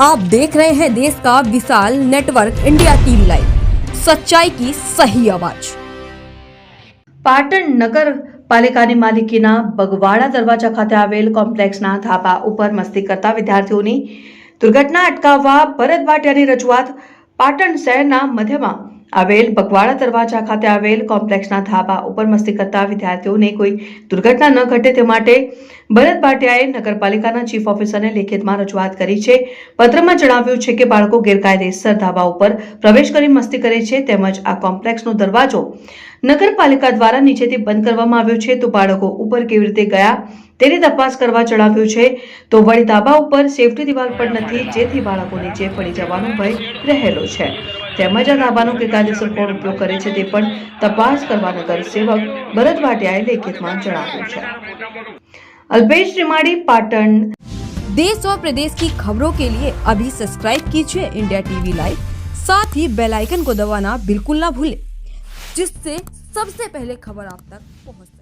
आप देख रहे हैं देश का विशाल नेटवर्क इंडिया टीवी लाइव सच्चाई की सही आवाज પાટણ નગરપાલિકાની માલિકીના બગવાડા દરવાજા ખાતે આવેલ કોમ્પ્લેક્સના ધાબા ઉપર મસ્તી કરતા વિદ્યાર્થીઓની દુર્ઘટના અટકાવવા ભરત ભાટિયાની રજૂઆત પાટણ શહેરના મધ્યમાં આવેલ બગવાડા દરવાજા ખાતે આવેલ કોમ્પ્લેક્સના ધાબા ઉપર મસ્તી કરતા વિદ્યાર્થીઓને કોઈ દુર્ઘટના ન ઘટે તે માટે ભરત ભાટિયાએ નગરપાલિકાના ચીફ ઓફિસરને લેખિતમાં રજૂઆત કરી છે. પત્રમાં જણાવ્યું છે કે બાળકો ગેરકાયદેસર ધાબા ઉપર પ્રવેશ કરી મસ્તી કરે છે તેમજ આ કોમ્પ્લેક્સનો દરવાજો નગરપાલિકા દ્વારા નીચેથી બંધ કરવામાં આવ્યો છે તો બાળકો ઉપર કેવી રીતે ગયા તેની તપાસ કરવા જણાવ્યું છે. તો વળી ધાબા ઉપર સેફટી દિવાલ પણ નથી, જેથી બાળકો નીચે પડી જવાનો ભય રહેલો છે. તેમજ આ ધાબાનો ગેરકાયદેસર કોણ ઉપયોગ કરે છે તે પણ તપાસ કરવા નગર સેવક ભરત ભાટિયાએ લેખિતમાં જણાવ્યું છે અલ્પેશ ત્રિમાડી પાટણ देश और प्रदेश की खबरों के लिए अभी सब्सक्राइब कीजिए इंडिया टीवी लाइव साथ ही बेल आइकन को दबाना बिल्कुल ना भूलें जिससे सबसे पहले खबर आप तक पहुंच सके